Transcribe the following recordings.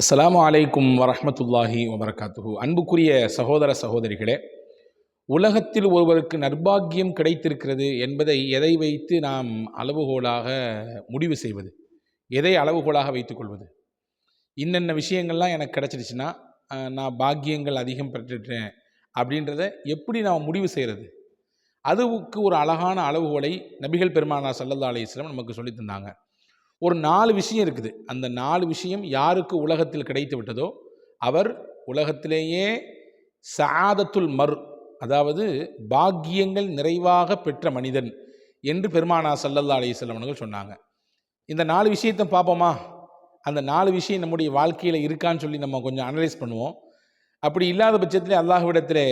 அஸ்லாம் அலைக்கும் வரமத்துல்லாஹி வபரகாத்துஹு. அன்புக்குரிய சகோதர சகோதரிகளே உலகத்தில் ஒருவருக்கு நர்பாக்கியம் கிடைத்திருக்கிறது என்பதை எதை வைத்து நாம் அளவுகோலாக முடிவு செய்வது? எதை அளவுகோலாக வைத்துக்கொள்வது இன்னென்ன விஷயங்கள்லாம் எனக்கு கிடச்சிருச்சுன்னா நான் பாக்கியங்கள் அதிகம் பெற்றுட்டேன் அப்படின்றத எப்படி நாம் முடிவு செய்கிறது அதுவுக்கு ஒரு அழகான அளவுகோலை நபிகள் பெருமானா சல்லல்லா அலையம் நமக்கு சொல்லித் தந்தாங்க. ஒரு நாலு விஷயம் இருக்குது. அந்த நாலு விஷயம் யாருக்கு உலகத்தில் கிடைத்து விட்டதோ அவர் உலகத்திலேயே சாதத்துல் மர் அதாவது பாக்கியங்கள் நிறைவாக பெற்ற மனிதன் என்று பெருமானா சல்லல்லா அலைஹிஸ்ஸலாம் அவர்கள் சொன்னாங்க. இந்த நாலு விஷயத்தை பார்ப்போமா? அந்த நாலு விஷயம் நம்முடைய வாழ்க்கையில் இருக்கான்னு சொல்லி நம்ம கொஞ்சம் அனலைஸ் பண்ணுவோம். அப்படி இல்லாத பட்சத்தில் அல்லாஹ்விடத்தில்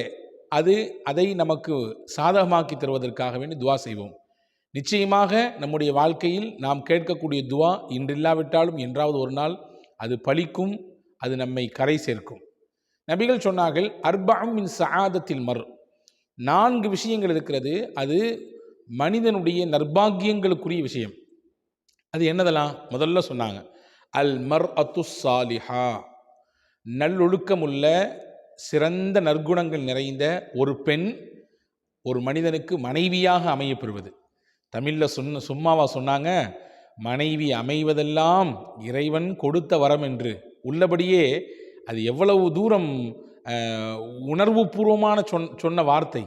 அது அதை நமக்கு சாதகமாக்கி தருவதற்காக வேண்டி துவா செய்வோம். நிச்சயமாக நம்முடைய வாழ்க்கையில் நாம் கேட்கக்கூடிய துவா இன்றில்லாவிட்டாலும் என்றாவது ஒரு நாள் அது பலிக்கும் அது நம்மை கரை சேர்க்கும். நபிகள் சொன்னார்கள் அர்பாம் மின் சகாதத்தில் மர். நான்கு விஷயங்கள் இருக்கிறது அது மனிதனுடைய நர்பாக்கியங்களுக்குரிய விஷயம். அது என்னதெல்லாம்? முதல்ல சொன்னாங்க அல் மர் அத்து சாலிஹா நல்லொழுக்கமுள்ள சிறந்த நற்குணங்கள் நிறைந்த ஒரு பெண் ஒரு மனிதனுக்கு மனைவியாக அமையப்பெறுவது தமிழில் சொன்ன சும்மாவா சொன்னாங்க? மனைவி அமைவதெல்லாம் இறைவன் கொடுத்த வரம் என்று. உள்ளபடியே அது எவ்வளவு தூரம் உணர்வு உணர்வுபூர்வமான சொன் சொன்ன வார்த்தை.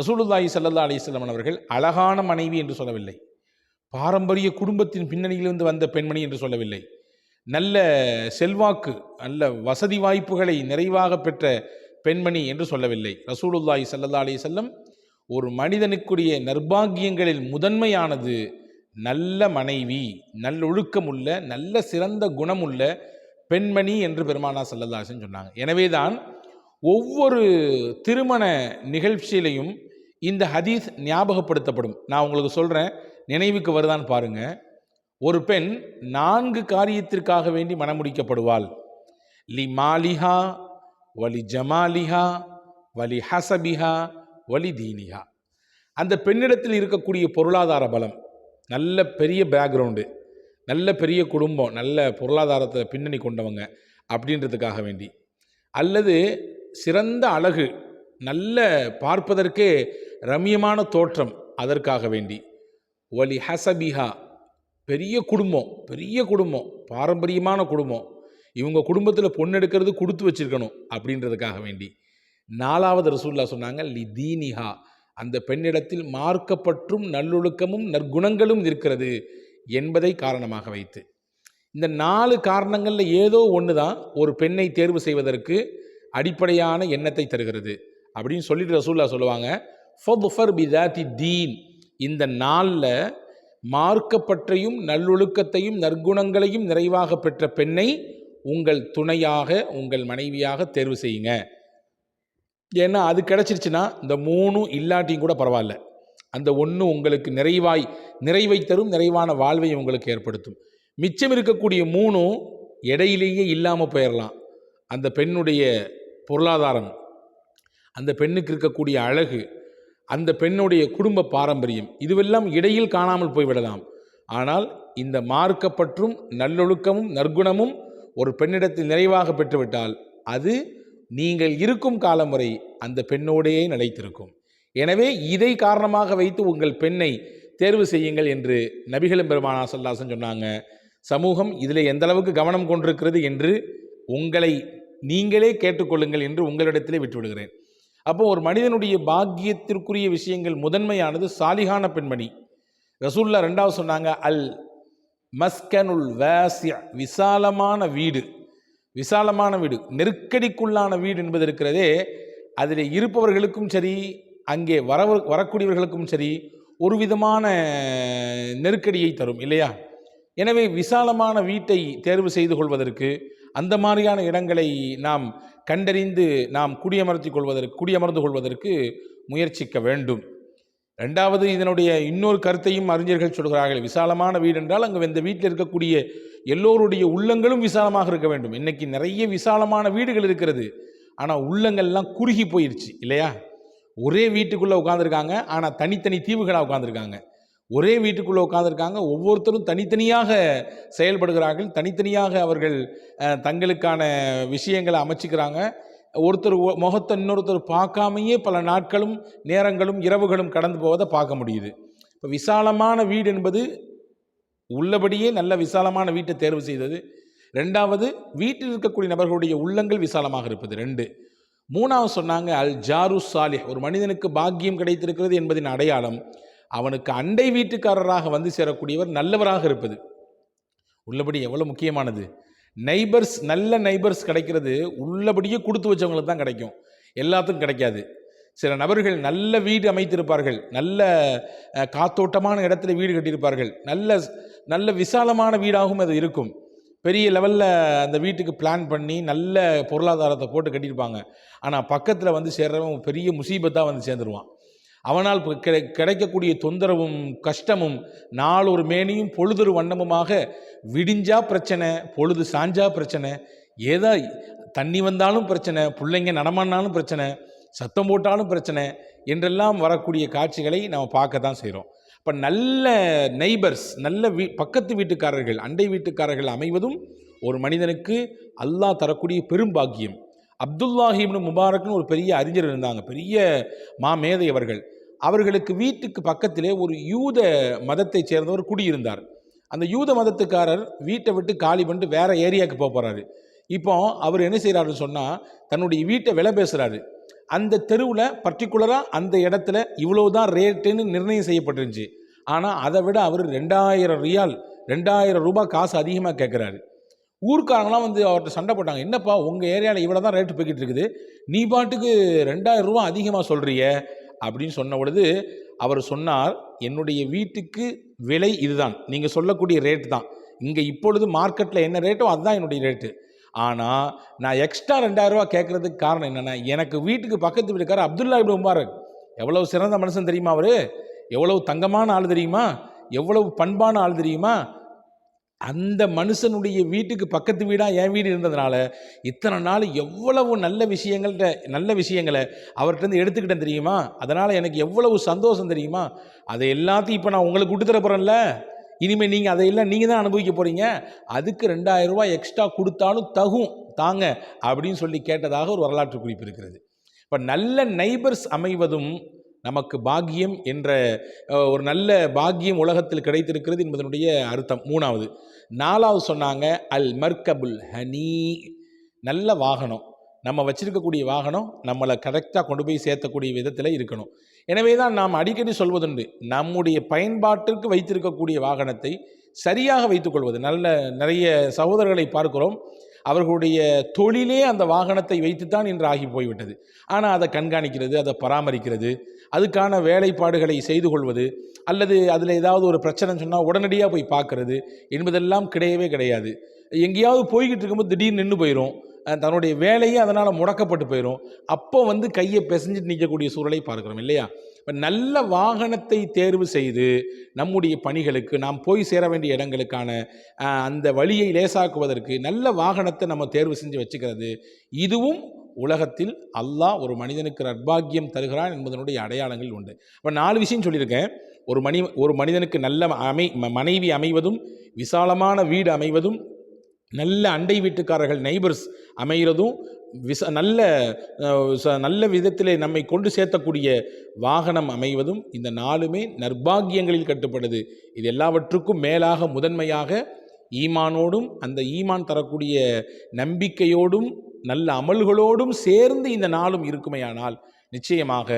ரசூலுல்லாஹி சல்லா அலைஹி அவர்கள் அழகான மனைவி என்று சொல்லவில்லை. பாரம்பரிய குடும்பத்தின் பின்னணியிலிருந்து வந்த பெண்மணி என்று சொல்லவில்லை. நல்ல செல்வாக்கு நல்ல வசதி வாய்ப்புகளை நிறைவாக பெற்ற பெண்மணி என்று சொல்லவில்லை. ரசூலுல்லாஹி சல்லா அலி செல்லம் ஒரு மனிதனுக்குரிய நர்பாகியங்களில் முதன்மையானது நல்ல மனைவி நல்லொழுக்கமுள்ள நல்ல சிறந்த குணமுள்ள பெண்மணி என்று பெருமானா செல்லதாசன் சொன்னாங்க. எனவே தான் ஒவ்வொரு திருமண நிகழ்ச்சியிலையும் இந்த ஹதீஸ் ஞாபகப்படுத்தப்படும். நான் உங்களுக்கு சொல்கிறேன் நினைவுக்கு வருதான்னு பாருங்க. ஒரு பெண் நான்கு காரியத்திற்காக வேண்டி மணமுடிக்கப்படுவாள் லி மாலிஹா வலி ஜமாலிஹா வலி ஹசபிஹா வலி தீனிகா. அந்த பெண்ணிடத்தில் இருக்கக்கூடிய பொருளாதார பலம் நல்ல பெரிய பேக்ரவுண்டு நல்ல பெரிய குடும்பம் நல்ல பொருளாதாரத்தை பின்னணி கொண்டவங்க அப்படின்றதுக்காக வேண்டி. அல்லது சிறந்த அழகு நல்ல பார்ப்பதற்கே ரம்யமான தோற்றம் அதற்காக வேண்டி. ஒலி ஹசபிஹா பெரிய குடும்பம் பெரிய குடும்பம் பாரம்பரியமான குடும்பம். இவங்க குடும்பத்தில் பொண்ணு எடுக்கிறது கொடுத்து வச்சிருக்கணும் அப்படின்றதுக்காக வேண்டி. நாலாவது ரசூல்லா சொன்னாங்க லி தீனிஹா. அந்த பெண்ணிடத்தில் மார்க்கப்பற்றும் நல்லொழுக்கமும் நற்குணங்களும் இருக்கிறது என்பதை காரணமாக வைத்து. இந்த நாலு காரணங்களில் ஏதோ ஒன்று தான் ஒரு பெண்ணை தேர்வு செய்வதற்கு அடிப்படையான எண்ணத்தை தருகிறது. அப்படின்னு சொல்லிட்டு ரசூல்லா சொல்லுவாங்க ஃபதுஃபர் பிதாத்தி தீன். இந்த நாளில் மார்க்கப்பற்றையும் நல்லொழுக்கத்தையும் நற்குணங்களையும் நிறைவாக பெற்ற பெண்ணை உங்கள் துணையாக உங்கள் மனைவியாக தேர்வு செய்யுங்க. ஏன்னா அது கிடச்சிருச்சுன்னா இந்த மூணும் இல்லாட்டியும் கூட பரவாயில்ல. அந்த ஒன்று உங்களுக்கு நிறைவாய் நிறைவை தரும் நிறைவான வாழ்வை உங்களுக்கு ஏற்படுத்தும். மிச்சம் இருக்கக்கூடிய மூணும் இடையிலேயே இல்லாமல் போயிடலாம் அந்த பெண்ணுடைய பொருளாதாரம் அந்த பெண்ணுக்கு இருக்கக்கூடிய அழகு அந்த பெண்ணுடைய குடும்ப பாரம்பரியம் இதுவெல்லாம் இடையில் காணாமல் போய்விடலாம் ஆனால் இந்த மார்க்கப்பற்றும் நல்லொழுக்கமும் நற்குணமும் ஒரு பெண்ணிடத்தில் நிறைவாக பெற்றுவிட்டால் அது நீங்கள் இருக்கும் காலம் வரை அந்த பெண்ணோடையே நிலைத்திருக்கும். எனவே இதை காரணமாக வைத்து உங்கள் பெண்ணை தேர்வு செய்யுங்கள் என்று நபிகளும் பெருமானா சல்லாசன் சொன்னாங்க. சமூகம் இதில் எந்த அளவுக்கு கவனம் கொண்டிருக்கிறது என்று உங்களை நீங்களே கேட்டுக்கொள்ளுங்கள் என்று உங்களிடத்திலே விட்டுவிடுகிறேன். அப்போ ஒரு மனிதனுடைய பாக்கியத்திற்குரிய விஷயங்கள் முதன்மையானது சாலிகான பெண்மணி. ரசூல்லா ரெண்டாவது சொன்னாங்க அல் மஸ்கனுல் வேசிய விசாலமான வீடு. விசாலமான வீடு. நெருக்கடிக்குள்ளான வீடு என்பது இருக்கிறதே அதில் இருப்பவர்களுக்கும் சரி அங்கே வர வரக்கூடியவர்களுக்கும் சரி ஒரு விதமான நெருக்கடியை தரும் இல்லையா? எனவே விசாலமான வீட்டை தேர்வு செய்து கொள்வதற்கு அந்த மாதிரியான இடங்களை நாம் கண்டறிந்து நாம் குடியமர்த்தி கொள்வதற்கு குடியமர்ந்து கொள்வதற்கு முயற்சிக்க வேண்டும். ரெண்டாவது இதனுடைய இன்னொரு கருத்தையும் அறிஞர்கள் சொல்கிறார்கள். விசாலமான வீடு என்றால் அங்கே இந்த வீட்டில் இருக்கக்கூடிய எல்லோருடைய உள்ளங்களும் விசாலமாக இருக்க வேண்டும். இன்றைக்கி நிறைய விசாலமான வீடுகள் இருக்கிறது. ஆனால் உள்ளங்கள்லாம் குறுகி போயிடுச்சு இல்லையா? ஒரே வீட்டுக்குள்ளே உட்காந்துருக்காங்க ஆனால் தனித்தனி தீவுகளாக உட்காந்துருக்காங்க ஒரே வீட்டுக்குள்ளே உட்காந்துருக்காங்க ஒவ்வொருத்தரும் தனித்தனியாக செயல்படுகிறார்கள் தனித்தனியாக அவர்கள் தங்களுக்கான விஷயங்களை அமைச்சிக்கிறாங்க. ஒருத்தர் முகத்தை இன்னொருத்தர் பார்க்காமையே பல நாட்களும் நேரங்களும் இரவுகளும் கடந்து போவதை பார்க்க முடியுது. இப்போ விசாலமான வீடு என்பது உள்ளபடியே நல்ல விசாலமான வீட்டை தேர்வு செய்தது. ரெண்டாவது வீட்டில் இருக்கக்கூடிய நபர்களுடைய உள்ளங்கள் விசாலமாக இருப்பது. ரெண்டு மூணாவது சொன்னாங்க அல் ஜாரு சாலிஹ் ஒரு மனிதனுக்கு பாக்கியம் கிடைத்திருக்கிறது என்பதின் அடையாளம் அவனுக்கு அண்டை வீட்டுக்காரராக வந்து சேரக்கூடியவர் நல்லவராக இருப்பது. உள்ளபடி எவ்வளோ முக்கியமானது? நைபர்ஸ் நல்ல நைபர்ஸ் கிடைக்கிறது உள்ளபடியே கொடுத்து வச்சவங்களுக்கு தான் கிடைக்கும். எல்லாத்துக்கும் கிடைக்காது. சில நபர்கள் நல்ல வீடு அமைத்திருப்பார்கள் நல்ல காத்தோட்டமான இடத்துல வீடு கட்டியிருப்பார்கள் நல்ல நல்ல விசாலமான வீடாகவும் அது இருக்கும். பெரிய லெவலில் அந்த வீட்டுக்கு பிளான் பண்ணி நல்ல பொருளாதாரத்தை போட்டு கட்டியிருப்பாங்க. ஆனால் பக்கத்தில் வந்து சேர்றவன் பெரிய முசீபத்தாக வந்து சேர்ந்துருவான். அவனால் கிடை கிடைக்கக்கூடிய தொந்தரவும் கஷ்டமும் நாளொரு மேனியும் பொழுதொரு வண்ணமுமாக விடிஞ்சா பிரச்சனை பொழுது சாஞ்சா பிரச்சனை ஏதா தண்ணி வந்தாலும் பிரச்சனை பிள்ளைங்க நடமாடினாலும் பிரச்சனை சத்தம் போட்டாலும் பிரச்சனை என்றெல்லாம் வரக்கூடிய காட்சிகளை நம்ம பார்க்க தான் செய்கிறோம் இப்போ நல்ல நெய்பர்ஸ் நல்ல வீ பக்கத்து வீட்டுக்காரர்கள் அண்டை வீட்டுக்காரர்கள் அமைவதும் ஒரு மனிதனுக்கு அல்லாஹ் தரக்கூடிய பெரும் பாக்கியம். அப்துல்லாஹிப்னு முபாரக்னு ஒரு பெரிய அறிஞர் இருந்தாங்க. பெரிய மாமேதை அவர்கள். அவர்களுக்கு வீட்டுக்கு பக்கத்திலே ஒரு யூத மதத்தைச் சேர்ந்தவர் குடியிருந்தார். அந்த யூத மதத்துக்காரர் வீட்டை விட்டு காலி பண்ணிட்டு வேற ஏரியாவுக்கு போக போகிறாரு இப்போ அவர் என்ன செய்கிறாருன்னு சொன்னால் தன்னுடைய வீட்டை விலை பேசுகிறாரு அந்த தெருவில் பர்டிகுலராக அந்த இடத்துல இவ்வளோ தான் ரேட்டுன்னு நிர்ணயம் செய்யப்பட்டிருந்துச்சு. ஆனால் அதை விட அவர் ரெண்டாயிரம் ரியால் ரெண்டாயிரம் ரூபாய் காசு அதிகமாக கேட்குறாரு ஊருக்காரங்களாம் வந்து அவர்கிட்ட சண்டை போட்டாங்க. என்னப்பா உங்கள் ஏரியாவில் இவ்வளோ தான் ரேட்டு போய்கிட்டு இருக்குது. நீ பாட்டுக்கு ரெண்டாயிரம் ரூபா அதிகமாக சொல்கிறிய அப்படின்னு சொன்ன பொழுது அவர் சொன்னார் என்னுடைய வீட்டுக்கு விலை இதுதான். நீங்கள் சொல்லக்கூடிய ரேட்டு தான். இங்கே இப்பொழுது மார்க்கெட்டில் என்ன ரேட்டோ அதுதான் என்னுடைய ரேட்டு ஆனால் நான் எக்ஸ்ட்ரா ரெண்டாயிரம் ரூபா கேட்குறதுக்கு காரணம் என்னென்னா எனக்கு வீட்டுக்கு பக்கத்து வீட்டுக்காரர் அப்துல்லா இப்படி முபாரக் எவ்வளவு சிறந்த மனுஷன் தெரியுமா அவர்? எவ்வளவு தங்கமான ஆள் தெரியுமா? எவ்வளவு பண்பான ஆள் தெரியுமா? அந்த மனுஷனுடைய வீட்டுக்கு பக்கத்து வீடாக என் வீடு இருந்ததுனால இத்தனை நாள் எவ்வளவு நல்ல விஷயங்கள்ட்ட நல்ல விஷயங்களை அவர்கிட்டருந்து எடுத்துக்கிட்டேன் தெரியுமா? அதனால் எனக்கு எவ்வளவு சந்தோஷம் தெரியுமா? அதை எல்லாத்தையும் இப்போ நான் உங்களுக்கு கொடுத்துட தர போகிறேன்ல இனிமேல் நீங்கள் அதையெல்லாம் நீங்கள் தான் அனுபவிக்க போகிறீங்க அதுக்கு ரெண்டாயிரம் ரூபாய் எக்ஸ்ட்ரா கொடுத்தாலும் தகும் தாங்க அப்படின்னு சொல்லி கேட்டதாக ஒரு வரலாற்று குறிப்பு இருக்கிறது. இப்போ நல்ல நைபர்ஸ் அமைவதும் நமக்கு பாக்கியம் என்ற ஒரு நல்ல பாக்கியம் உலகத்தில் கிடைத்திருக்கிறது என்பதனுடைய அர்த்தம். மூணாவது நாலாவது சொன்னாங்க அல் மர்கபுல் ஹனி. நல்ல வாகனம். நம்ம வச்சிருக்கக்கூடிய வாகனம் நம்மளை கரெக்டாக கொண்டு போய் சேர்த்தக்கூடிய விதத்தில் இருக்கணும். எனவே தான் நாம் அடிக்கடி சொல்வதுண்டு நம்முடைய பயன்பாட்டிற்கு வைத்திருக்கக்கூடிய வாகனத்தை சரியாக வைத்துக்கொள்வது நல்ல நிறைய சகோதரர்களை பார்க்கிறோம். அவர்களுடைய தொழிலே அந்த வாகனத்தை வைத்துத்தான் இன்று ஆகி போய்விட்டது. ஆனால் அதை கண்காணிக்கிறது அதை பராமரிக்கிறது அதுக்கான வேலைப்பாடுகளை செய்து கொள்வது அல்லது அதில் ஏதாவது ஒரு பிரச்சனை சொன்னால் உடனடியாக போய் பார்க்கறது என்பதெல்லாம் கிடையவே கிடையாது. எங்கேயாவது போய்கிட்டு இருக்கும்போது திடீர்னு நின்று போயிடும் தன்னுடைய வேலையே அதனால் முடக்கப்பட்டு போயிடும் அப்போ வந்து கையை பிசைஞ்சிட்டு நிற்கக்கூடிய சூழலை பார்க்குறோம் இல்லையா? இப்போ நல்ல வாகனத்தை தேர்வு செய்து நம்முடைய பணிகளுக்கு நாம் போய் சேர வேண்டிய இடங்களுக்கான அந்த வழியை லேசாக்குவதற்கு நல்ல வாகனத்தை நம்ம தேர்வு செஞ்சு வச்சுக்கிறது. இதுவும் உலகத்தில் அல்லாஹ் ஒரு மனிதனுக்கு நற்பாக்கியம் தருகிறான் என்பதனுடைய அடையாளங்கள் உண்டு. இப்போ நாலு விஷயம் சொல்லியிருக்கேன். ஒரு மணி ஒரு மனிதனுக்கு நல்ல அமை ம- மனைவி அமைவதும் விசாலமான வீடு அமைவதும் நல்ல அண்டை வீட்டுக்காரர்கள் நெய்பர்ஸ் அமைகிறதும் விச நல்ல ச- நல்ல விதத்திலே நம்மை கொண்டு சேர்த்தக்கூடிய வாகனம் அமைவதும் இந்த நாளுமே நர்பாகியங்களில் கட்டுப்படுது. இது எல்லாவற்றுக்கும் மேலாக முதன்மையாக ஈமானோடும் அந்த ஈமான் தரக்கூடிய நம்பிக்கையோடும் நல்ல அமல்களோடும் சேர்ந்து இந்த நாளும் இருக்குமையானால் நிச்சயமாக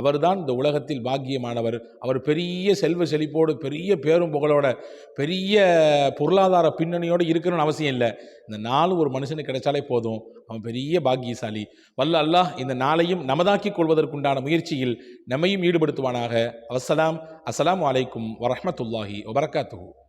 அவர்தான் இந்த உலகத்தில் பாக்கியமானவர். அவர் பெரிய செல்வ செழிப்போடு பெரிய பேரும் புகழோட பெரிய பொருளாதார பின்னணியோடு இருக்கணும்னு அவசியம் இல்லை. இந்த நாள் ஒரு மனுஷனுக்கு கிடைச்சாலே போதும். அவன் பெரிய பாக்கியசாலி. வல்ல அல்லாஹ் இந்த நாளையும் நமதாக்கிக் கொள்வதற்குண்டான முயற்சியில் நம்மையும் ஈடுபடுத்துவானாக. அஸ்ஸலாம் அஸ்லாம் அலைக்கும் வரமத்துல்லாஹி வபரகாத்துஹு.